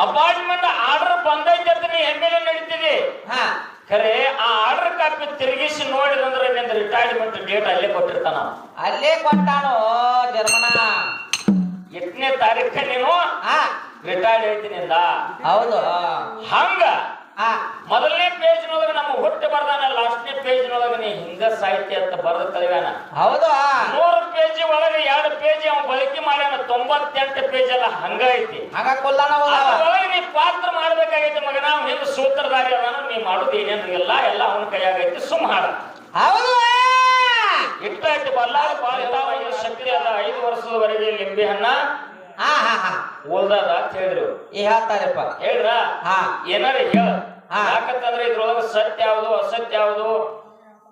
Apartment order ಬಂದೈತೆ ಅಂತ ನೀ ಎಂ ಎಲ್ ಎ ನಡೀತಿದಿ ಖರೆ ಆ ಆರ್ಡರ್ ಕಾಪಿ ತಿರುಗಿಸಿ ನೋಡಿದಂದ್ರೆ ನಿಂದ ರಿಟೈರ್ಮೆಂಟ್ ಡೇಟ್ ಅಲ್ಲೇ ಕೊಟ್ಟಿರ್ತಾನ. ಅಲ್ಲೇ ಕೊಟ್ಟಾನು ಜರ್ಮನ? ಎಷ್ಟನೇ ತಾರೀಖ ನೀನು? ಹಾ. ರಿಟೈರ್ಡ್ ಹೇಳ್ತೀನಿ ಹೌದು. ಹಂಗ ಮೊದಲನೇ ಪೇಜ್ನೊಳಗೆ ನಮ್ಮ ಹುಟ್ಟು ಬರ್ದಾನ ಲಾಸ್ಟ್ನೇ ಪೇಜ್ನೊಳಗೆ ನೀ ಹಿಂಗ ಸಾಹಿತ್ಯ ಅಂತ ಬರೆದ ಕಲಿವಾನ ಹೌದು? ಮೂರು ಪೇಜ್ ಒಳಗೆ ಎರಡು ಪೇಜ್ ಅವ ಬಳಕೆ ಮಾಡ್ಯಾನ ತೊಂಬತ್ತೆಂಟು ಪೇಜ್ ಎಲ್ಲ ಹಂಗ ಐತಿ. ನೀ ಪಾತ್ರ ಮಾಡ್ಬೇಕಾಗೈತಿ ಮಗ ನಾವು ಹಿಂಗ ಸೂತ್ರದಾಗ ಅದಾನ ನೀ ಮಾಡೋದು ಏನೇನು ಇಲ್ಲ ಎಲ್ಲ ಅವನ ಕೈಯಾಗೈತಿ ಸುಮ್ ಹಾಡ. ಹೌದು. ಇಷ್ಟ ಐತಿ ಬಲ್ಲಾರ ಬಾಳ ಎಲ್ಲ ಶಕ್ತಿ ಅದ ಐದು ವರ್ಷದವರೆಗೆ ಲಿಂಬೆ ಹಣ್ಣ ಹಾ ಹಾ ಹಾ. ಓಲ್ದದ ಅಂತ ಹೇಳಿದ್ರು. ಈ ಹೇಳ್ತಾರಪ್ಪ. ಹೇಳ್ರ? ಹಾ. ಏನಾರ ಹೇಳ. ಯಾಕಂತಂದ್ರೆ ಇದ್ರೊಳಗ ಸತ್ಯ ಯಾವುದು ಅಸತ್ಯ ಯಾವುದು?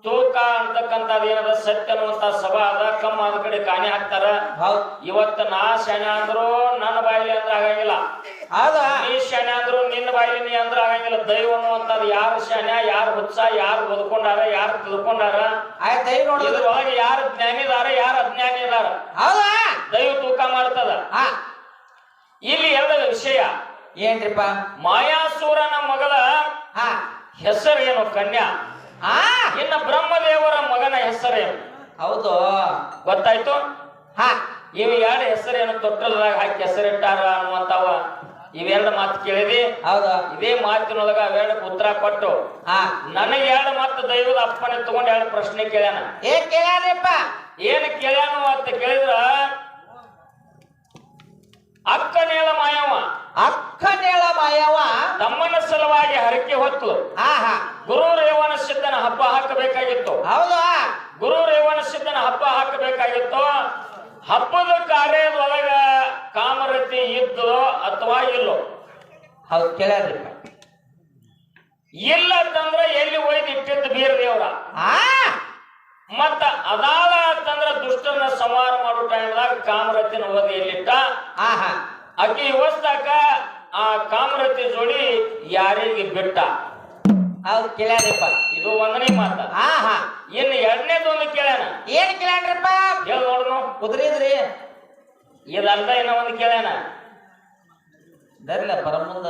ತೂಕ ಅಂತಕ್ಕಂಥದ್ದು ಏನದ? ಸತ್ಯ ಅನ್ನುವಂತ ಸಭಾ ಅದ ಕಮ್ಮ ಅದ ಕಡೆ ಕಾಣಿ ಹಾಕ್ತಾರ. ಇವತ್ತ ನಾ ಶನ ಅಂದ್ರು ನನ್ನ ಬಾಯಿಲಿ ಅಂದ್ರೆ ಆಗಂಗಿಲ್ಲ. ನೀ ಶನ ಅಂದ್ರು ನಿನ್ನ ಬಾಯಿಲಿ ನೀ ಅಂದ್ರೆ ಆಗಂಗಿಲ್ಲ. ದೈವ ಅನ್ನುವಂಥದ್ದು ಯಾರು ಶನ ಯಾರು ಹುಚ್ಚ ಯಾರು ಬದುಕೊಂಡಾರ ಯಾರು ತಿಳ್ಕೊಂಡಾರ? ಇದ್ರೊಳಗೆ ಯಾರು ಜ್ಞಾನಿದಾರ ಯಾರು ಅಜ್ಞಾನಿ ಇದಾರ? ಹೌದಾ? ದೈವ ತೂಕ ಮಾಡ್ತದ. ಇಲ್ಲಿ ಎರಡು ವಿಷಯ. ಏನ್ರಿಪ್ಪ? ಮಾಯಾಸೂರನ ಮಗಳ ಹಾ. ಹೆಸರೇನು ಕನ್ಯಾ? ಹಾ ಇನ್ನ ಬ್ರಹ್ಮದೇವರ ಮಗನ ಹೆಸರೇನು? ಹೌದು. ಗೊತ್ತಾಯ್ತು? ಹಾ. ಇವು ಎರಡು ಹೆಸರೇನು? ತೊಟ್ಟಲ್ದಾಗ ಹಾಕಿ ಹೆಸರಿಟ್ಟಾರ ಅನ್ನುವಂತವ ಇವೆರಡು ಮಾತು ಕೇಳಿದಿ? ಹೌದು. ಇದೇ ಮಾತಿನೊಳಗ ಅವೆರಡು ಉತ್ತರ ಕೊಟ್ಟು ಹಾ. ನನಗೆ ಎರಡು ಮಾತು ದೈವದ ಅಪ್ಪನೆ ತಗೊಂಡು ಎರಡು ಪ್ರಶ್ನೆ ಕೇಳ್ಯಾನ. ಏನ್ ಕೇಳ್ಯಾರಪ್ಪ ಏನು ಕೇಳ್ಯಾನು ಅಂತ ಕೇಳಿದ್ರ ಅಕ್ಕನೇಳ ಮಾಯವ. ಅಕ್ಕನೇಳ ಮಾಯವ. ತಮ್ಮನ ಸಲುವಾಗಿ ಹರಕೆ ಹೊತ್ತು. ಆಹಾ. ಗುರು ರೇವಣ ಸಿದ್ಧನ ಹಬ್ಬ ಹಾಕಬೇಕಾಗಿತ್ತು. ಹೌದಾ? ಗುರು ರೇವಣ ಸಿದ್ಧನ ಹಬ್ಬ ಹಾಕಬೇಕಾಗಿತ್ತು. ಹಬ್ಬದ ಕಾರ್ಯದೊಳಗ ಕಾಮರತಿ ಇದ್ದೋ ಅಥವಾ ಇಲ್ಲೋ? ಹೌದು ಕೇಳ್ರಿ ಇಲ್ಲ ಅಂತಂದ್ರೆ ಎಲ್ಲಿ ಒಯ್ದು ಇಟ್ಟಿದ್ದು ಬೀರ ದೇವ್ರ ಹಾ ಮತ್ತ ಅದಾದ ಅಂತಂದ್ರ ದುಷ್ಟನ ಸಂಹಾರ ಮಾಡೋ ಟೈಮ್ದಾಗ ಕಾಮರತಿನ ಓದಿ ಎಲ್ಲಿಟ್ಟ ಆಹಾ ಇವಸ್ತಾಕ ಆ ಕಾಮರತಿ ಜೋಡಿ ಯಾರಿಗೆ ಬಿಟ್ಟ? ಅವ್ರು ಕೇಳ್ಯಾರಪ್ಪ. ಇದು ಒಂದನೇ ಮಾತ. ಆಹಾ. ಇನ್ನು ಎರಡನೇದೊಂದು ಕೇಳ್ಯಾನ. ಏನ್ ಕೇಳ್ಯಾನ್ರಪ್ಪ? ಹೇಳ ನೋಡ್ನು ಕುದುರಿದ್ರಿ. ಇದಲ್ದ ಇನ್ನ ಒಂದು ಕೇಳ್ಯಾನ. ದರ್ಲ ಬರ ಮುಂದ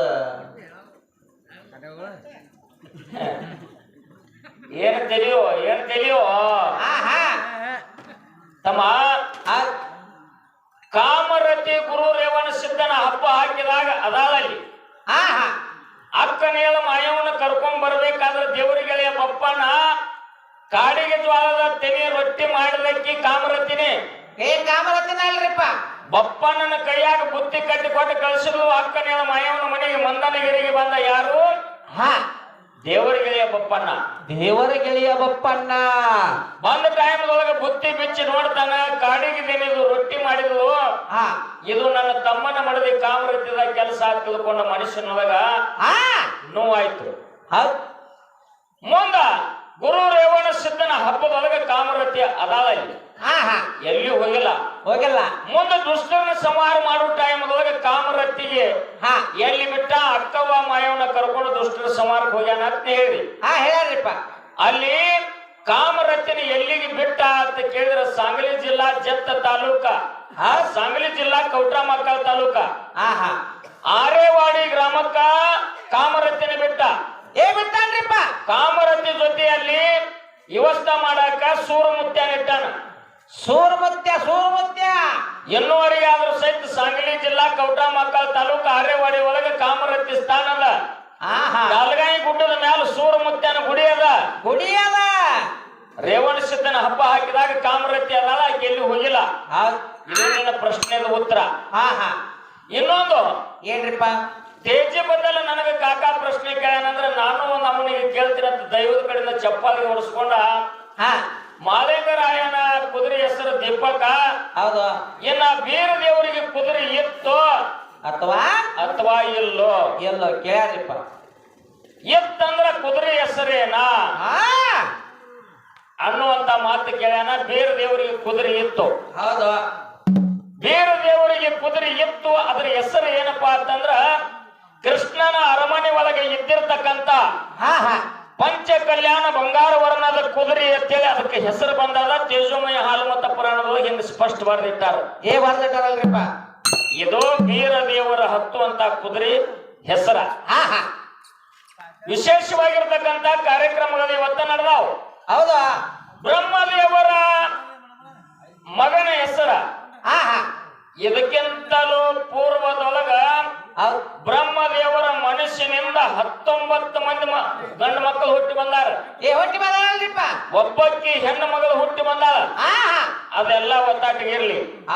ಏನ್ ತಿಳಿಯೋ ಏನ್ ತಿಳಿಯೋ ತಮ್ಮ ಕಾಮರತಿ ಗುರು ರೇವಣ ಸಿದ್ಧನ ಹಬ್ಬ ಹಾಕಿದಾಗ ಅದಾದಲ್ಲಿ ಅಕ್ಕನೇಲ ಅಕ್ಕನೇಳ ಮಾಯವನ್ನ ಕರ್ಕೊಂಡ್ ಬರ್ಬೇಕಾದ್ರೆ ದೇವರಿಗೆಳೆಯ ಬಪ್ಪನ ಕಾಡಿಗೆ ಜ್ವಾಲದ ತೆನೆ ರೊಟ್ಟಿ ಮಾಡಿದಕ್ಕಿ ಕಾಮರತಿನೇ. ಏನ್ ಕಾಮರತಿನ ಅಲ್ರಿಪ್ಪ. ಬಪ್ಪಣ್ಣನ ಕೈಯಾಗ ಬುತ್ತಿ ಕಟ್ಟಿ ಕೊಟ್ಟು ಕಳಿಸಿದ್ಲು ಅಕ್ಕನೇಳ ಮಾಯವನ ಮನೆಗೆ ಮಂದನಗಿರಿಗೆ ಬಂದ ಯಾರು? ಹಾ. ದೇವರಿಗೆಳೆಯ ಬಪ್ಪಣ್ಣ. ದೇವರ ಗೆಳೆಯ ಬಪ್ಪಣ್ಣ. ಬಂದ ಟೈಮ್ದೊಳಗೆ ಬುತ್ತಿ ಬಿಚ್ಚಿ ನೋಡ್ತಾನ ಕಾಡಿಗೆ ತಿನ್ನಿದು ರೊಟ್ಟಿ ಮಾಡಿದ್ಲು. ಹಾ. ಇದು ನನ್ನ ತಮ್ಮನ ಮಡದಿ ಕಾಮರತಿದ ಕೆಲಸ ತಿಳ್ಕೊಂಡ ಮನುಷ್ಯನೊಳಗ ಹಾ. ನೋವಾಯ್ತು. ಮುಂದ ಗುರು ರೇವಣ ಸಿದ್ಧನ ಹಬ್ಬದೊಳಗ ಕಾಮರತಿ ಅದಾಳಲ್ಲಿ ಇಲ್ಲಿ. ಹಾ ಎಲ್ಲಿಯೂ ಹೋಗಿಲ್ಲ. ಹೋಗಿಲ್ಲ. ಮುಂದೆ ದುಷ್ಟನ ಸಂಹಾರ ಮಾಡೋ ಟೈಮದೊಳಗೆ ಕಾಮರತ್ತಿಗೆ ಹಾ. ಎಲ್ಲಿ ಬಿಟ್ಟ ಅಕ್ಕವ್ವ ಮಾಯವನ ಕರ್ಕೊಂಡು ದುಷ್ಟರ ಸಂಹಾರಕ್ಕೆ ಹೋಗ್ಯಾನ ಅಂತ ಹೇಳಿ ಹಾ ಹೇಳ್ರಿಪ್ಪ ಅಲ್ಲಿ ಕಾಮರತ್ತಿನ ಎಲ್ಲಿಗೆ ಬಿಟ್ಟ ಅಂತ ಕೇಳಿದ್ರೆ ಸಾಂಗ್ಲಿ ಜಿಲ್ಲಾ ಜತ್ತ ತಾಲೂಕ. ಹಾ ಸಾಂಗಲಿ ಜಿಲ್ಲಾ ಕೌಟ್ರಾಮಕ್ಕಳ ತಾಲೂಕ. ಹಾ ಹಾ. ಆರೇವಾಡಿ ಗ್ರಾಮಕ್ಕ ಕಾಮರತ್ತಿನ ಬಿಟ್ಟ. ಏ ಬಿಟ್ಟಾನ್ರಿಪ್ಪ. ಕಾಮರತ್ತಿ ಜೊತೆಯಲ್ಲಿ ವ್ಯವಸ್ಥೆ ಮಾಡಾಕ ಸೂರಮುತ್ಯಾನ ಇಟ್ಟಾನ. ಸೂರ್ಮುತ್ಯ ಸೂರ್ಮುತ್ಯ ಎನ್ನುವರೆಗೆ ಆದ್ರೂ ಸಹಿತ ಸಾಂಗಲಿ ಜಿಲ್ಲಾ ಕೌಟಾ ಮಕ್ಕಳ ತಾಲೂಕು ಆರೇವಾಡಿ ಒಳಗೆ ಕಾಮರತಿ ಸ್ಥಾನ ಅದ. ಕಾಲ್ಗಾಯಿ ಗುಡ್ಡದ ಮ್ಯಾಲ ಸೂರಮುತ್ಯನ ಗುಡಿ ಅದ. ಗುಡಿಯದ ರೇವಣ ಸಿದ್ಧನ ಹಬ್ಬ ಹಾಕಿದಾಗ ಕಾಮರತಿ ಅದಲ್ಲ ಆಕೆ ಎಲ್ಲಿ ಹೋಗಿಲ್ಲ. ಹೌದ್. ಇದು ನಿನ್ನ ಪ್ರಶ್ನೆದ ಉತ್ತರ. ಹಾ ಹಾ ಇನ್ನೊಂದು. ಏನ್ರಿಪ್ಪ? ತೇಜಿ ಬದಲ ನನಗೆ ಕಾಕಾ ಪ್ರಶ್ನೆ ಕೇಳ್ಯಾನಂದ್ರೆ ನಾನು ಒಂದು ಅಮ್ಮನಿಗೆ ಕೇಳ್ತೀನಿ ಅಂತ ದೈವದ ಕಡೆಯಿಂದ ಚಪ್ಪಾಳಿ ಹೊಡಿಸ್ಕೊಂಡ. ಹಾ. ಮಾಲಿಂಗರಾಯನ ಕುದುರೆ ಹೆಸರು ದೀಪಕ. ಹೌದು. ಇನ್ನ ಬೀರ ದೇವರಿಗೆ ಕುದುರೆ ಇತ್ತು? ಅಥವಾ? ಅಥವಾ ಇಲ್ಲೋ? ಎಲ್ಲೋ ಕೇರಿಪ್ಪ ಇತ್ತಂದ್ರ ಕುದುರೆ ಹೆಸರೇನಾ? ಹಾ. ಅನ್ನುವಂತ ಮಾತು ಕೇಳ್ಯಾನ ಬೇರೆ ದೇವರಿಗೆ ಕುದುರೆ ಇತ್ತು. ಹೌದು. ಬೇರೆ ದೇವರಿಗೆ ಕುದುರೆ ಇತ್ತು ಅದ್ರ ಹೆಸರು ಏನಪ್ಪಾ ಅಂತಂದ್ರ ಕೃಷ್ಣನ ಅರಮನೆ ಒಳಗೆ ಇದ್ದಿರ್ತಕ್ಕಂತ ಹಾ ಹಾ. ಪಂಚ ಕಲ್ಯಾಣ ಬಂಗಾರ ವರ್ಣದ ಕುದುರೆ ಅಂತೇಳಿ ಅದಕ್ಕೆ ಹೆಸರು ಬಂದದ ತೇಜೋಮಯ ಹಾಲುಮತ ಪುರಾಣದೊಳಗೆ ಹಿಂದೆ ಸ್ಪಷ್ಟ ಬರೆದಿಟ್ಟಾರ ಏ ಬರ್ದಿಟ್ಟಾರಲ್ರಿಪ್ಪ ಇದು ವೀರ ದೇವರ ಹತ್ತು ಅಂತ ಕುದುರೆ ಹೆಸರ. ವಿಶೇಷವಾಗಿರ್ತಕ್ಕಂತ ಕಾರ್ಯಕ್ರಮಗಳು ಇವತ್ತ ನಡೆದಾವ. ಹೌದಾ. ಬ್ರಹ್ಮದೇವರ ಮಗನ ಹೆಸರ. ಇದಕ್ಕಿಂತಲೂ ಪೂರ್ವದೊಳಗ ಬ್ರಹ್ಮದೇವರ ಮನುಷ್ಯನಿಂದ ಹತ್ತೊಂಬತ್ತು ಮಂದಿ ಮ- ಗಂಡು ಮಕ್ಕಳು ಹುಟ್ಟಿ ಬಂದಾರ. ಏ ಹುಟ್ಟಿ ಬಂದಲ್ರಿಪ್ಪ ಒಬ್ಬಕ್ಕಿ ಹೆಣ್ಣು ಮಗಳು ಹುಟ್ಟಿ ಬಂದಾಳ. ಹಾ ಹಾ. ಅದೆಲ್ಲ ಒತ್ತಾಟಿಗೆ ಇರ್ಲಿ.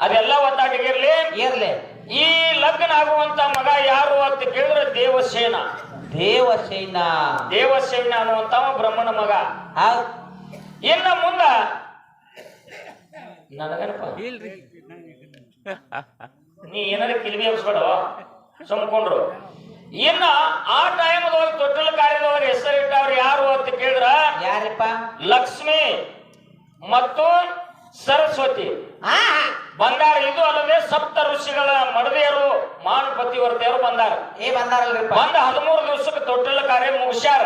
ಅದೆಲ್ಲ ಒತ್ತಾಟಿಗೆ ಇರ್ಲಿ. ಇರ್ಲಿ. ಈ ಲಗ್ನ ಆಗುವಂತ ಮಗ ಯಾರು ಅಂತ ಕೇಳಿದ್ರೆ ದೇವಸೇನ. ದೇವಸೇನ. ದೇವಸೇನ ಅನ್ನುವಂತ ಬ್ರಹ್ಮನ ಮಗ. ಇನ್ನ ಮುಂದ ನನಗೇನಪ್ಪ? ನೀ ಏನಾರ ಕಿಲ್ಬಿ ಹಬ್ಸ್ಬೇಡ ಸುಮ್ಕೊಂಡ್ರು. ಇನ್ನ ಆ ಟೈಮ್ದೊಳಗೆ ತೊಟ್ಟಲ ಕಾರ್ಯದೊಳಗೆ ಹೆಸರಿಟ್ಟವ್ರು ಯಾರು ಅಂತ ಕೇಳಿದ್ರ? ಯಾರಪ್ಪ? ಲಕ್ಷ್ಮಿ ಮತ್ತು ಸರಸ್ವತಿ. ಬಂದಾರ ಇದು ಅಲ್ಲದೆ ಸಪ್ತ ಋಷಿಗಳ ಮಡದಿಯರು ಮಾನುಪತಿವರ್ತಿಯರು ಬಂದಾರ. ಏ ಬಂದ ಹದಿಮೂರು ದಿವಸಕ್ಕೆ ತೊಟ್ಟಲ ಕಾರ್ಯ ಮುಗಿಸ್ಯಾರ.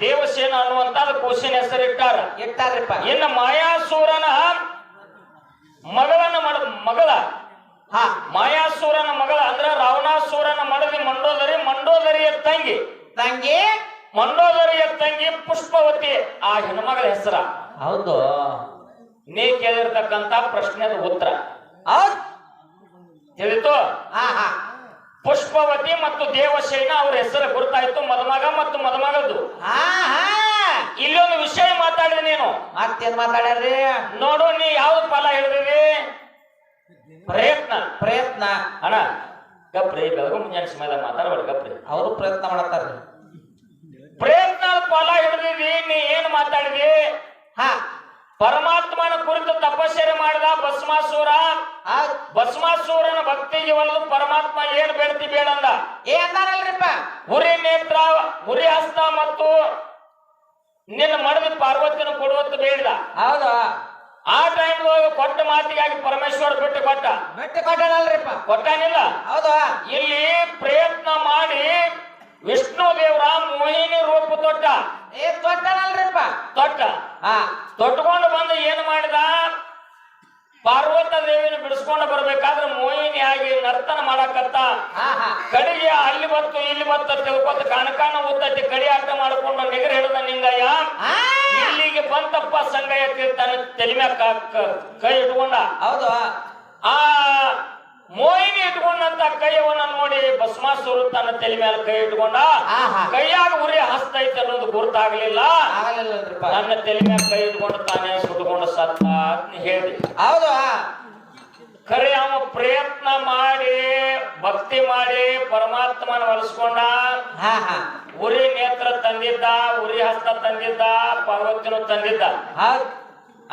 ದೇವಸೇನ ಅನ್ನುವಂತ ಕೂಸಿನ ಹೆಸರಿಟ್ಟಾರ ಇಟ್ಟಾರ್ರಿಪ್ಪ. ಇನ್ನು ಮಾಯಾಸೂರನ ಮಗಳನ್ನ ಮಾಡ ಮಗಳ. ಹಾ. ಮಾಯಾಸೂರನ ಮಗಳ ಅಂದ್ರ ರಾವಣಾಸೂರನ ಮಡದಿ ಮಂಡೋದರಿ ಮಂಡೋದರಿಯ ತಂಗಿ. ತಂಗಿ? ಮಂಡೋದರಿಯ ತಂಗಿ ಪುಷ್ಪವತಿ ಆ ಹೆಣ್ಮಗಳ ಹೆಸರ. ಹೌದು. ನೀ ಕೇಳಿರ್ತಕ್ಕಂತ ಪ್ರಶ್ನೆದ ಉತ್ತರ. ಹೇಳಿತು ತಿಳಿತು? ಹಾ ಹಾ. ಪುಷ್ಪವತಿ ಮತ್ತು ದೇವಶೈನ ಅವ್ರ ಹೆಸರು ಗುರುತಾಯ್ತು ಮದುಮಗ ಮತ್ತು ಹಾ ಇಲ್ಲೊಂದು ವಿಷಯ ಮಾತಾಡಿದೆ ನೀನು. ಮತ್ತೇನ್ ಮಾತಾಡ್ಯಾರ್ರಿ? ನೋಡು ನೀ ಯಾವ್ದು ಫಲ ಹೇಳಿದಿವಿ ಪ್ರಯತ್ನ ಪ್ರಯತ್ನ. ಅಣ್ಣ ಗಪ್ರಿ ಬೆಳಗು ಮುಂಜಾನೆ ಸಮಯದ ಮಾತಾಡಬೇಡ ಗಪ್ರಿ. ಅವರು ಪ್ರಯತ್ನ ಮಾಡತ್ತಾರ. ಪ್ರಯತ್ನ ಫಲ ಹಿಡಿದಿದಿ ನೀ ಏನ್ ಮಾತಾಡಿದಿ? ಹಾ. ಪರಮಾತ್ಮನ ಕುರಿತು ತಪಸ್ಸರಿ ಮಾಡಿದ ಭಸ್ಮಾಸುರ? ಭಸ್ಮಾಸುರನ ಭಕ್ತಿಗೆ ಒಲಿದು ಪರಮಾತ್ಮ ಏನ್ ಬೇಡ್ತಿ ಬೇಡಂದ ಏ ಅಂದಾರಲ್ರಿಪ್ಪ. ಉರಿ ನೇತ್ರ ಉರಿ ಹಸ್ತ ಮತ್ತು ನಿನ್ನ ಮಡದ ಪಾರ್ವತಿನ ಕೊಡುವತ್ತು ಬೇಡ ಹೌದು. ಆ ಟೈಮ್ ಕೊಟ್ಟ ಮಾತಿಗಾಗಿ ಪರಮೇಶ್ವರ ಬಿಟ್ಟು ಕೊಟ್ಟ. ಬಿಟ್ಟು ಕೊಟ್ಟನಲ್ರಿಪ್ಪ. ಕೊಟ್ಟಾನಿಲ್ಲ. ಹೌದಾ. ಇಲ್ಲಿ ಪ್ರಯತ್ನ ಮಾಡಿ ವಿಷ್ಣು ದೇವರ ಮೋಹಿನಿ ರೂಪ ತೊಟ್ಟ. ಏ ತೊಟ್ಟನಲ್ರಿಪ್ಪ. ತೊಟ್ಟ. ಹಾ. ತೊಟ್ಕೊಂಡು ಬಂದು ಏನು ಮಾಡಿದ? ಪಾರ್ವತ ದೇವಿನ ಬಿಡಿಸ್ಕೊಂಡು ಬರ್ಬೇಕಾದ್ರೆ ಮೋಹಿನಿ ಆಗಿ ನರ್ತನ ಮಾಡಕತ್ತ. ಕಡಿಗೆ ಅಲ್ಲಿ ಬತ್ತು ಇಲ್ಲಿ ಬತ್ತ ತಿಳ್ಕೊತ ಕಣಕಾನ ಉತ್ತತಿ ಕಡಿ ಆಟ ಮಾಡ್ಕೊಂಡು ನಿಗರ್ ಹಿಡಿದ ನಿಂಗಯ್ಯ. ಇಲ್ಲಿಗೆ ಬಂತಪ್ಪ ಸಂಗಯ್ಯ ತನ್ನ ತಲೆ ಕೈ ಇಟ್ಕೊಂಡ. ಹೌದು. ಆ ಮೋಹಿನಿ ಇಟ್ಕೊಂಡಂತ ಕೈಯವನ್ನ ನೋಡಿ ಭಸ್ಮಾಸುರು ತನ್ನ ತಲೆ ಮೇಲೆ ಕೈ ಇಟ್ಕೊಂಡ. ಕೈಯಾಗ ಉರಿ ಹಸ್ತೈತೆ ಅನ್ನೋದು ಗುರುತಾಗ್ಲಿಲ್ಲ. ನನ್ನ ತಲೆ ಮೇಲೆ ಕೈ ಇಟ್ಕೊಂಡು ತಾನೇ ಸುಟ್ಕೊಂಡು ಸತ್ತ ಹೇಳಿ. ಹೌದು ಕರೆ ಅವ ಪ್ರಯತ್ನ ಮಾಡಿ ಭಕ್ತಿ ಮಾಡಿ ಪರಮಾತ್ಮನ ಒಲಿಸ್ಕೊಂಡ. ಉರಿ ನೇತ್ರ ತಂದಿದ್ದ ಉರಿ ಹಸ್ತ ತಂದಿದ್ದ ಪಾರ್ವತಿನೂ ತಂದಿದ್ದ.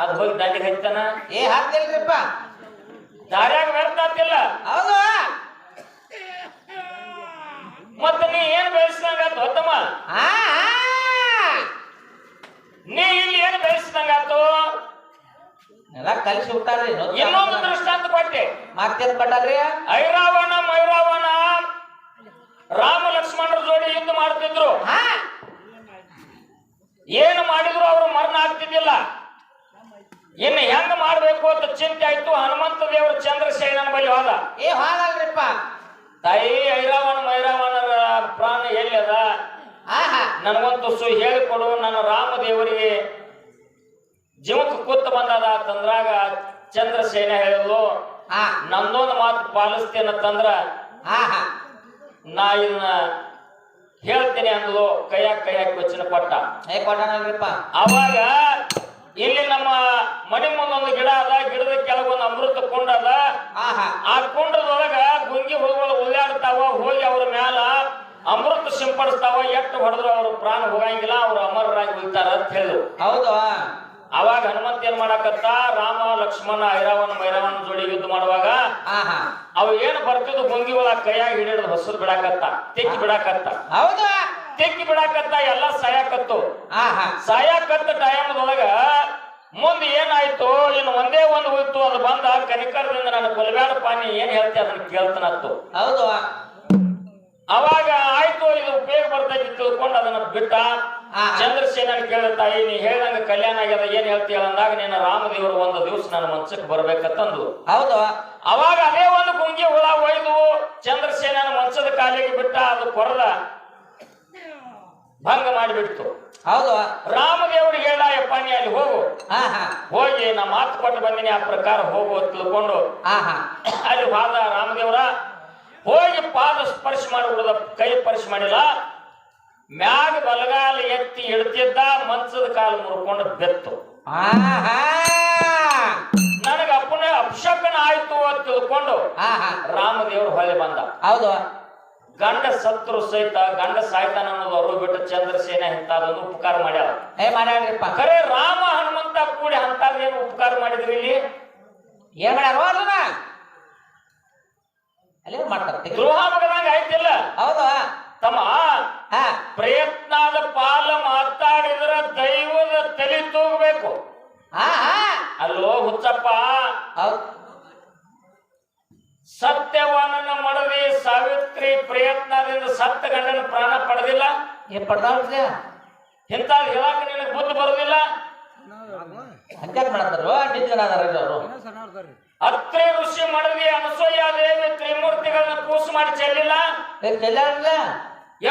ಅದ್ ಹೋಗಿ ದಂಡಿಗೆ ಹಚ್ತಾನ ಏ ಹತ್ತಿಲ್ರಿಪ್ಪ ದಾರ್ಯಾಗ ವ್ಯರ್ಥ ಆಗ್ತಿಲ್ಲ ಹೌದು. ಮತ್ತ ನೀ ಏನ್ ಬೆಳೆಸಿದಂಗಾತು ಹೊತ್ತಮ್ಮ ಹಾ ನೀ ಇಲ್ಲಿ ಏನ್ ಬೆಳೆಸಿದಂಗಾತು ಎಲ್ಲ ಕಲಿಸಿ ಬಿಟ್ಟಾರ್ರಿ ಇನ್ನೊಂದು ದೃಷ್ಟಾಂತ ಕೊಟ್ಟೆ. ಮತ್ತೇನ್ ಕೊಟ್ಟಾರ್ರಿ? ಐರಾವಣ ಮೈರಾವಣ. ರಾಮ ಲಕ್ಷ್ಮಣರ ಜೋಡಿ ಯುದ್ಧ ಮಾಡ್ತಿದ್ರು. ಏನು ಮಾಡಿದ್ರು ಅವರು ಮರಣ ಆಗ್ತಿದ್ದಿಲ್ಲ. ಇನ್ನು ಹೆಂಗ್ ಮಾಡ್ಬೇಕು ಅಂತ ಚಿಂತೆ ಆಯ್ತು. ಹನುಮಂತ ದೇವರ ಚಂದ್ರಶೇಖರನ ಬಳಿ ಹೋದ. ಏ ಹೋದಲ್ರಿಪ್ಪ ತಾಯಿ ಐರಾವಣ ಮೈರಾವಣರ ಪ್ರಾಣ ಎಲ್ಲದ? ನನಗೊಂದು ಸು ಹೇಳಿಕೊಡು. ನನ್ನ ರಾಮ ದೇವರಿಗೆ ಜೀವಕ್ಕೆ ಕೂತ್ ಬಂದದ ತಂದ್ರಾಗ ಚಂದ್ರಸೇನ ಹೇಳಿದ್ಲು. ನಂದೊಂದು ಮಾತು ಪಾಲಿಸ್ತೇನೆ ತಂದ್ರ ನಾ ಇದನ್ನ ಹೇಳ್ತೇನೆ ಅಂದ್ಲು. ಕೈಯಾಗ ಕೈಯಾಗ ವಚನ ಪಟ್ಟ ಅವಾಗ ಇಲ್ಲಿ ನಮ್ಮ ಮನೆ ಮುಂದೊಂದು ಗಿಡ ಅದ ಗಿಡದ ಕೆಳಗೊಂದು ಅಮೃತ ಕುಂಡ ಅದ ಹಾ ಹಾ ಆ ಕುಂಡದೊಳಗ ಗುಂಗಿ ಹುಳುಗಳು ಉಲ್ಲಾಡ್ತಾವ ಹೋಗಿ ಅವ್ರ ಮ್ಯಾಲ ಅಮೃತ ಸಿಂಪಡಿಸ್ತಾವ ಎಷ್ಟು ಹೊಡೆದ್ರು ಅವ್ರ ಪ್ರಾಣ ಹೋಗಂಗಿಲ್ಲ ಅವ್ರು ಅಮರರಾಗಿ ಉಳಿತಾರ ಅಂತ ಹೇಳಿದ್ರು. ಹೌದು. ಅವಾಗ ಹನುಮಂತ ಏನ್ ಮಾಡಕತ್ತ? ರಾಮ ಲಕ್ಷ್ಮಣ ಐರಾವನ್ ಮೈರಾವಣ ಜೋಡಿ ಯುದ್ಧ ಮಾಡುವಾಗ ಅವ್ ಏನ್ ಬರ್ತಿದ್ದು ಗುಂಗಿ ಒಳಗ ಕೈಯಾಗ ಹಿಡಿದು ಹಸಿರು ಬಿಡಾಕತ್ತ ತೆಕ್ಕಿ ಬಿಡಾಕತ್ತ. ಹೌದು. ತೆಕ್ಕಿ ಬಿಡಾಕತ್ತ ಎಲ್ಲ ಸಾಯಾಕತ್ತು. ಸಾಯಾಕತ್ತ ಟೈಮ್ದೊಳಗ ಮುಂದೆ ಏನಾಯ್ತು? ಇನ್ನು ಒಂದೇ ಒಂದು ಹೋಯ್ತು ಅದು ಬಂದ ಕನಿಕರದಿಂದ ನನ್ನ ಕೊಲಬ್ಯಾಡ ಪಾನಿ ಏನ್ ಹೇಳ್ತಿ ಅದನ್ನ ಕೇಳ್ತಾನತ್ತು ಹೌದು. ಅವಾಗ ಆಯ್ತು ಇದು ಉಪಯೋಗ ಬರ್ತೈತಿ ತಿಳ್ಕೊಂಡು ಅದನ್ನ ಬಿಟ್ಟ. ಚಂದ್ರಸೇನ ಕೇಳಿದ ತಾಯಿ ನೀ ಹೇಳಂಗ ಕಲ್ಯಾಣ ಆಗ್ಯದ ಏನ್ ಹೇಳ್ತೀಯ ಅಂದಾಗ ನಿನ್ನ ರಾಮದೇವರು ಒಂದು ದಿವಸ ನನ್ನ ಮನ್ಸಕ್ ಬರ್ಬೇಕಂತಂದು. ಹೌದು. ಅವಾಗ ಅದೇ ಒಂದು ಗುಂಗಿ ಹುಳ ಒಯ್ದು ಚಂದ್ರಸೇನ ಮಂಚದ ಕಾಲಿಗೆ ಬಿಟ್ಟ ಅದು ಕೊರದ ಭಂಗ ಮಾಡಿಬಿಡ್ತು. ಹೌದು. ರಾಮದೇವರಿಗೆ ಹೇಳ ಯಪ್ಪ ನೀ ಅಲ್ಲಿ ಹೋಗು. ಹೋಗಿ ನಾ ಮಾತು ಕೊಟ್ಟು ಬಂದಿನಿ ಆ ಪ್ರಕಾರ ಹೋಗು ತಿಳ್ಕೊಂಡು ಅಲ್ಲಿ ಹೋದ ರಾಮದೇವರ ಹೋಗಿ ಪಾದ ಸ್ಪರ್ಶ ಮಾಡಿಬಿಡದ ಕೈ ಸ್ಪರ್ಶ ಮಾಡಿಲ್ಲ. ಮ್ಯಾಗ ಬಲಗಾಲ ಎತ್ತಿ ಇಡ್ತಿದ್ದ ಮನ್ಸದ ಕಾಲ ಮುರ್ಕೊಂಡು ಬೆತ್ತು. ನನಗ ಅಪ್ಪನ ಅಪ್ಶಕನ ಆಯ್ತು ಅಂತ ತಿಳ್ಕೊಂಡು ರಾಮದೇವರು ಹೊಳೆ ಬಂದ. ಹೌದು. ಗಂಡ ಸತ್ರು ಸಹಿತ ಗಂಡ ಸಾಯ್ತಾನ ಅನ್ನೋದು ಅವರು ಬಿಟ್ಟು ಚಂದ್ರಸೇನ ಇಂಥದೊಂದು ಉಪಕಾರ ಮಾಡ್ಯಾರ. ಏ ಮಾಡ್ಯಾಡ್ರಿಪ್ಪ ಖರೆ ರಾಮ ಹನುಮಂತ ಕೂಡಿ ಅಂತದೇನು ಉಪಕಾರ ಮಾಡಿದ್ರಿ ಇಲ್ಲಿ? ಏನ್ ಮಾಡ್ಯಾರ? ಅಲ್ಲ ಮಾಡ್ತಾರೆ. ತೆಗಿ. ದ್ರೋಹ ಮಗದಂಗ ಆಯ್ತಿಲ್ಲ? ಹೌದು. ತಮ್ಮ ಪ್ರಯತ್ನದ ಪಾಲ ಮಾತಾಡಿದ್ರ ದೈವದ ತಲೆ ತೂಗಬೇಕು. ಹಾ ಹಾ. ಅಲ್ಲೋ ಹುಚ್ಚಪ್ಪ. ಹೌದು. ಸತ್ಯವನನ್ನ ಮಡದಿ ಸಾವಿತ್ರಿ ಪ್ರಯತ್ನದಿಂದ ಸತ್ತ ಗಂಡನ ಪ್ರಾಣ ಪಡೆದಿಲ್ಲ? ಏನ್ ಪಡ್ದಾಳ್ರಿ ಇಂಥ ಇವಾಗ ನಿನಗೆ ಬುದ್ಧಿ ಬರುದಿಲ್ಲ? ಹಂಗ್ಯಾಕ್ ಮಾಡ್ತಾರ? ನಿಜ ಅವರು ಅತ್ರಿ ಋಷಿ ಮಡದಿ ಅನಸೂಯ ದೇವಿ ತ್ರಿಮೂರ್ತಿಗಳನ್ನ ಕೂಸು ಮಾಡಿ ಚೆಲ್ಲಿಲ್ಲ? ಚೆಲ್ಲ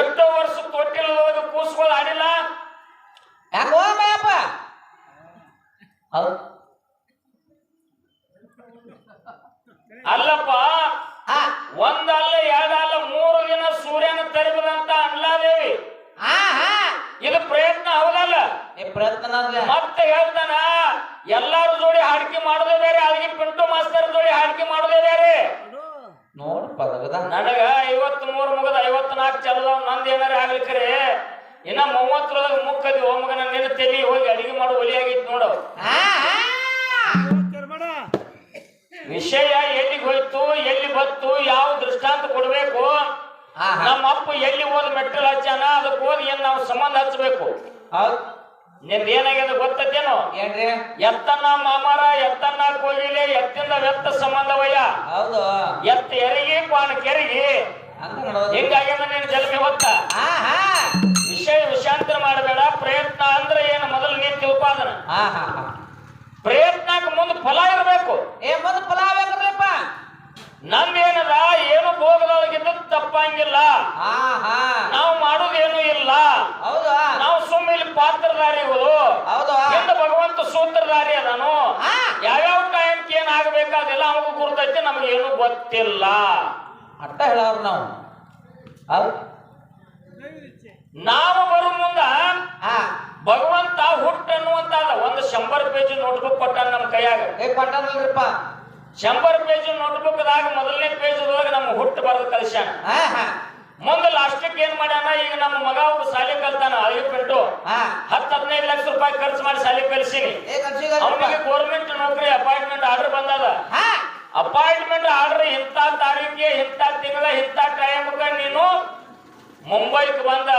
ಎಷ್ಟು ವರ್ಷ ತೊಟ್ಟಿಲದೊಳಗೆ ಕೂಸುಗಳು ಆಡಿಲ್ಲ? ಯಾಕೋ ಮಯಪ್ಪ? ಅಲ್ಲಪ್ಪ ಒಂದಲ್ಲ ಎರಡಲ್ಲ ಮೂರು ದಿನ ಸೂರ್ಯನ ತರಿಬದಂತ ಅನ್ಲಾದೇವಿ. ಇದು ಪ್ರಯತ್ನ ಹೌದಲ್ಲ? ಪ್ರಯತ್ನ ಮತ್ತೆ ಹೇಳ್ತಾನ? ಎಲ್ಲಾರ ಜೋಡಿ ಹಾಡಿಕೆ ಮಾಡೋದೇ ಬೇರೆ ಅಲ್ಲಿಗೆ ಪಿಂಟು ಮಾಸ್ತರ್ ಜೋಡಿ ಹಾಡಿಕೆ ಮಾಡೋದೇ ಬೇರೆ. ನೋಡ್ ಪದಗದ. ನನಗ ಐವತ್ ಮೂರ್ ಮುಗದ ಐವತ್ ನಾಲ್ಕು ಚಲದ ನಂದು ಏನಾರ ಆಗ್ಲಿಕ್ಕೆ ಇನ್ನ ಮೂವತ್ತರೊಳಗ ಮುಕ್ಕದಿ ಓ ಮಗನ ನಿನ್ನ ತೆಲಿ ಹೋಗಿ ಅಡಿಗೆ ಮಾಡೋ ಒಲಿ ಆಗಿತ್ತು ನೋಡು. ವಿಷಯ ಎಲ್ಲಿಗೆ ಹೋಯ್ತು ಎಲ್ಲಿ ಬತ್ತು ಯಾವ ದೃಷ್ಟಾಂತ ಕೊಡ್ಬೇಕು? ನಮ್ಮ ಅಪ್ಪ ಎಲ್ಲಿ ಹೋದ ಮೆಟ್ಟಲ್ ಹಚ್ಚಾನ ಅದಕ್ಕೆ ಹೋಗಿ ಏನ್ ನಾವು ಸಂಬಂಧ ಹಚ್ಚಬೇಕು ಹೌದು. ನಿಂದ ಏನಾಗ್ಯದ ಗೊತ್ತೇನು ಏನ್ರಿ? ಎತ್ತನ್ನ ಮಾಮಾರ ಎತ್ತನ್ನ ಕೋಗಿಲೆ ಎತ್ತಿಂದ ವ್ಯಕ್ತ ಸಂಬಂಧವಯ್ಯ. ಹೌದು. ಎತ್ತ ಎರಿಗಿ ಪಾನ ಕೆರಗಿ. ಹಿಂಗಾಗ್ಯದ ನಿನ್ ಜಲ್ಮಿ ಹೊತ್ತ ವಿಷಯ ವಿಷಾಂತರ ಮಾಡಬೇಡ. ಪ್ರಯತ್ನ ಅಂದ್ರೆ ಏನು? ಮೊದಲು ನೀನ್ ತಿಳ್ಪಾದನ ಪ್ರಯತ್ನಕ್ಕೆ ಮುಂದೆ ಫಲ ಇರಬೇಕು. ಏ ಮುಂದೆ ಫಲ ಬೇಕಲ್ರಿಪ್ಪ ನಂದೇನದ ಏನು ಭೋಗದೊಳಗಿದ್ದು ತಪ್ಪಂಗಿಲ್ಲ. ನಾವು ಮಾಡೋದೇನು ಇಲ್ಲ. ಹೌದು. ನಾವು ಸುಮ್ಮ ಇಲ್ಲಿ ಪಾತ್ರಧಾರಿಗಳು. ಹೌದು. ಹಿಂದ ಭಗವಂತ ಸೂತ್ರಧಾರಿ ಅದನು. ಯಾವ್ಯಾವ ಟೈಮ್ಗೆ ಏನ್ ಆಗ್ಬೇಕಾದಿಲ್ಲ ಅವನಿಗೂ ಗುರ್ತೈತಿ ನಮ್ಗೆ ಏನು ಗೊತ್ತಿಲ್ಲ. ಅರ್ಥ ಹೇಳವ್ರು ನಾವು. ನಾವು ಬರೋ ಮುಂದ ಹಾ. ಭಗವಂತ ಹುಟ್ಟು ಅನ್ನುವಂತ ಒಂದು ಶಂಬರ್ ಪೇಜ್ ನೋಟ್ಬುಕ್ ಕೊಟ್ಟ ನಮ್ಮ ಕೈಯಾಗ. ಏ ಕೊಟ್ಟಾನಲ್ರಿಪ್ಪ. ಶಂಬರ್ ಪೇಜ್ ನೋಟ್ಬುಕ್ ದಾಗ ಮೊದಲನೇ ಪೇಜ್ ಒಳಗೆ ನಮ್ಮ ಹುಟ್ಟು ಬರೆದು ಕಲಿಸ್ಯಾನ. ಲಾಸ್ಟಕ್ ಮುಂದೆ ಲಾಸ್ಟಿಗೆ ಏನ್ ಮಾಡ್ಯಾನ? ಈಗ ನಮ್ಮ ಮಗ ಒಬ್ಬ ಶಾಲೆ ಕಲ್ತಾನ ಐದು ಬಿಟ್ಟು ಹತ್ತು ಹದಿನೈದು ಲಕ್ಷ ರೂಪಾಯಿ ಖರ್ಚು ಮಾಡಿ ಶಾಲೆ ಕಲಿಸೀನಿ. ಅವನಿಗೆ ಗೌರ್ಮೆಂಟ್ ನೌಕರಿ ಅಪಾಯಿಂಟ್ಮೆಂಟ್ ಆರ್ಡರ್ ಬಂದದ. ಅಪಾಯಿಂಟ್ಮೆಂಟ್ ಆರ್ಡರ್ ಇಂಥ ತಾರೀಕಿಗೆ ಇಂಥ ತಿಂಗಳ ಇಂಥ ಟೈಮ್ಗೆ ನೀನು ಮುಂಬೈಗೆ ಬಂದ.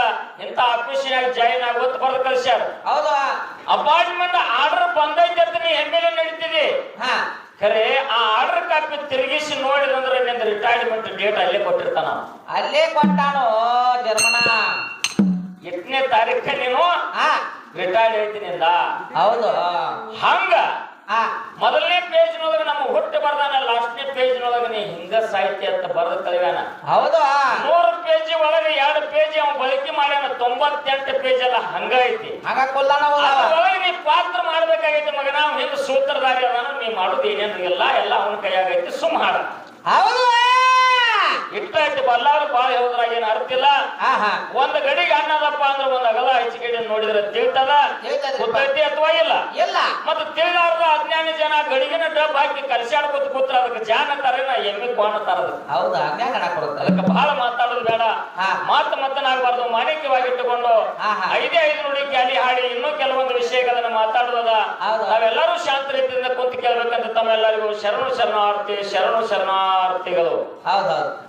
ಇಂಥ ಆಫೀಸಿನಾಗ ಜಾಯಿನ್ ಆಗೋತ್ ಬರ್ದು ಕಲಿಸ್ಯಾರ. ಹೌದಾ? ಅಪಾಯಿಂಟ್ಮೆಂಟ್ ಆರ್ಡರ್ ಬಂದೈತೆ ಅಂತ ನೀ ಹೆಮ್ಮೆಲೆ ನಡೀತಿದಿ. ಖರೆ ಆ ಆರ್ಡರ್ ಕಾಪಿ ತಿರುಗಿಸಿ ನೋಡಿದಂದ್ರೆ ನಿಂದ ರಿಟೈರ್ಮೆಂಟ್ ಡೇಟ್ ಅಲ್ಲೇ ಕೊಟ್ಟಿರ್ತಾನ. ಅಲ್ಲೇ ಕೊಟ್ಟಾನು ಜರ್ಮನ? ಎಷ್ಟನೇ ತಾರೀಕ ನೀನು? ಆ ರಿಟೈರ್ಡ್ ಐತಿ ನಿಂದ ಹೌದು. ಹಂಗ? ಮೊದಲನೇ ಪೇಜ್ ನೋಡಿದ್ರೆ ನಮ್ಮ ಹುಟ್ಟು ಬರ್ದಾನ ಲಾಸ್ಟ್ನೇ ಪೇಜ್ನೊಳಗೆ ನೀ ಹಿಂಗ ಸಾಹಿತ್ಯ ಅಂತ ಬರೆದ ಕಲಿವ್ಯಾನ ಹೌದು? ನೂರು ಪೇಜ್ ಒಳಗ ಎರಡು ಪೇಜ್ ಅವ ಬಳಕೆ ಮಾಡ್ಯಾನ ತೊಂಬತ್ತೆಂಟು ಪೇಜ್ ಎಲ್ಲ ಹಂಗ ಐತಿ. ಹಂಗ ಕೊಲ್ಲಾನ ಅದ್ರೊಳಗೆ ನೀ ಪಾತ್ರ ಮಾಡ್ಬೇಕಾಗೈತಿ ಮಗನ ಅವ್ನ ಹಿಂಗ ಸೂತ್ರಧಾರಿ ಅದಾನ ನೀ ಮಾಡೋದು ಏನೇನು ಎಲ್ಲ ಎಲ್ಲ ಅವನ ಕೈಯಾಗೈತಿ ಸುಮ್ ಹಾಡ. ಹೌದು? ಇಷ್ಟ ಐತಿ ಬಲ್ಲಾರು ಬಾಳ ಹೇಳೋದ್ರಾಗ ಏನ್ ಅರ್ಥ ಇಲ್ಲ? ಒಂದ್ ಗಡಿಗೆ ಅನ್ನದಪ್ಪ ಅಂದ್ರೆ ಒಂದ್ ಅಗಲ ಹೆಚ್ಚಿಗೆ ನೋಡಿದ್ರೆ ತಿಳ್ತದ. ಗೊತ್ತೈತಿ ಅಥವಾ ಇಲ್ಲ? ಇಲ್ಲ. ಮತ್ತೆ ತಿಳಿದಾರ್ದ ಅಜ್ಞಾನಿ ಜನ ಗಡಿಗಿನ ಡಬ್ ಹಾಕಿ ಕಲ್ಸ್ಯಾಡ್ಕೊತ ಕೂತ್ರ ಅದಕ್ಕೆ ಜಾನ ತರೇನ ಎಮ್ಮಿ ಕೋಣ ತರದು. ಹೌದು? ಅದಕ್ಕೆ ಬಹಳ ಮಾತಾಡೋದು ಬೇಡ. ಮಾತು ಮಾತು ಮತ್ತನಾಗಬಾರ್ದು ಮಾಣಿಕ್ಯವಾಗಿಟ್ಟುಕೊಂಡು. ಐದೇ ಐದು ನೋಡಿ ಕ್ಯಾಲಿ ಹಾಡಿ ಇನ್ನೂ ಕೆಲವೊಂದು ವಿಷಯಗಳನ್ನ ಮಾತಾಡೋದ ಹೌದು. ನಾವೆಲ್ಲರೂ ಶಾಂತ ರೀತಿಯಿಂದ ಕುಂತು ಕೇಳ್ಬೇಕಂತ ತಮ್ಮೆಲ್ಲರಿಗೂ ಶರಣು ಶರಣಾರ್ಥಿ ಶರಣು ಶರಣಾರ್ಥಿಗಳು. ಹೌದೌದು. ಹೌದು